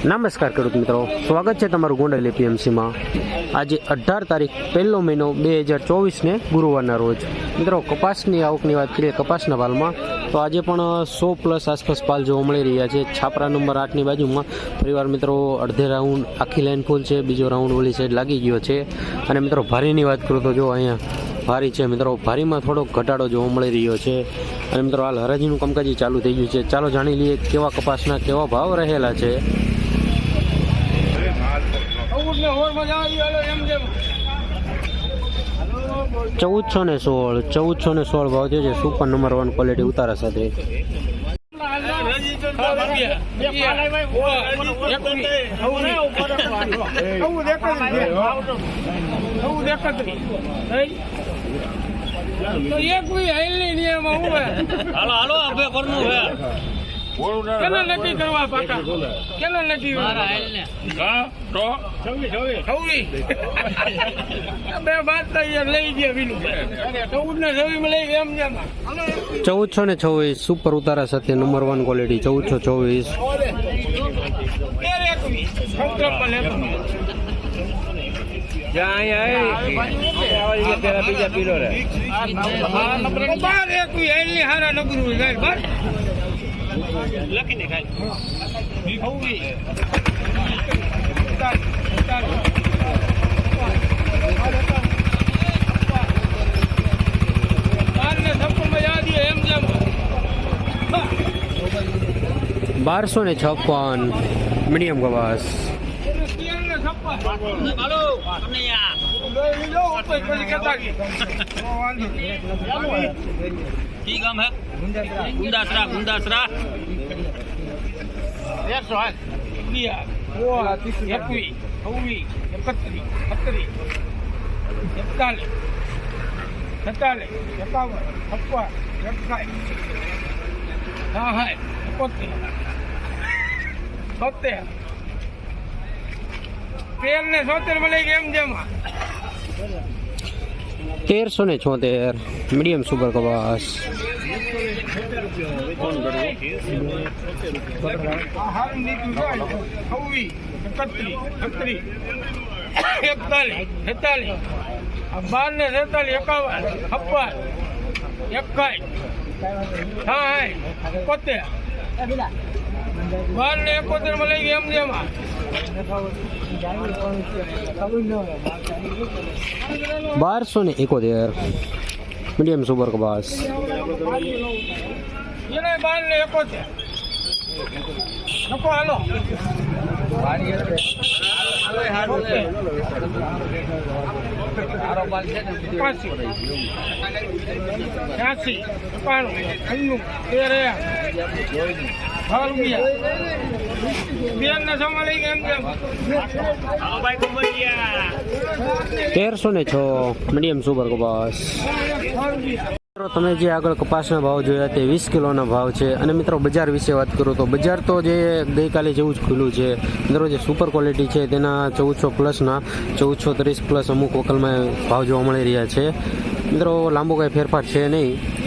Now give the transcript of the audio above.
નમસ્કાર ખેડૂત મિત્રો. સ્વાગત છે તમારું ગોંડલ એપીએમસીમાં આજે અઢાર તારીખ, પહેલો મહિનો બે હજાર ચોવીસને ગુરુવારના રોજ. મિત્રો, કપાસની આવકની વાત કરીએ, કપાસના પાલમાં તો આજે પણ સો પ્લસ આસપાસ પાલ જોવા મળી રહ્યા છે. છાપરા નંબર આઠની બાજુમાં પરિવાર મિત્રો, અડધે રાઉન્ડ આખી લાઈન ફૂલ છે, બીજો રાઉન્ડ ઓલી સાઈડ લાગી ગયો છે. અને મિત્રો, ભારીની વાત કરું તો જો અહીંયા ભારી છે. મિત્રો, ભારીમાં થોડોક ઘટાડો જોવા મળી રહ્યો છે. અને મિત્રો, હાલ હરાજીનું કામકાજ ચાલુ થઈ ગયું છે. ચાલો જાણી લઈએ કેવા કપાસના કેવા ભાવ રહેલા છે. ચૌદસો ને સોળ, ચૌદસો ને સોળ ભાવ થયો છે. સુપર નંબર વન ક્વોલિટી ઉતારા સાથે. હાલો હાલો અભે કરનું છે. કેને નક્કી કરવા પાકા કેને નક્કી હા તો છવ્વીસ બે વાત થઈ લઈ ગયા બીલું ચૌદ ને છવ્વીસમાં લઈ એમ જેમ ચૌદસો ને છવ્વીસ સુપર ઉતારા સાથે નંબર વન ક્વોલિટી ચૌદસો ચોવીસ તેર એકવીસ સત્તર લેતો બાર એકવીસ એની હારા નબળું જાય બાર લખીને ખાલી છવ્વીસ બાર ને છપ્પનમાં યાદ છે એમ જેમ બારસો ને છપ્પન મીડિયમ કપાસ તેર ને છપ્પન હાલો કનૈયા કી ગામ હે એકોતેર સોતેર તેર ને સોતેર મળી ગયા એમ જેમાં. તેરસો ને છોતેર મીડિયમ સુપર કપાસ બાર ને છેતાલીસ એકાવન છપ્પન એકાઈ સાઠ એકોતેર બાર એકોતેરમાં લઈ ગયા એમ જેમાં બારસો ને એકોતેર. મીડિયમ સુપર કપાસ. છ્યાસી એકાણું. અન્નું તેર તેરસો ને છ, મીડિયમ સુપર કપાસ મિત્રો, તમે જે આગળ કપાસના ભાવ જોયા તે વીસ કિલોના ભાવ છે. અને મિત્રો, બજાર વિશે વાત કરું તો બજાર તો જે ગઈકાલે જેવું જ ખુલ્લું છે. મિત્રો, જે સુપર ક્વોલિટી છે તેના ચૌદસો પ્લસના ચૌદસો ત્રીસ પ્લસ અમુક વકલમાં ભાવ જોવા મળી રહ્યા છે. મિત્રો, લાંબો કાંઈ ફેરફાર છે નહીં.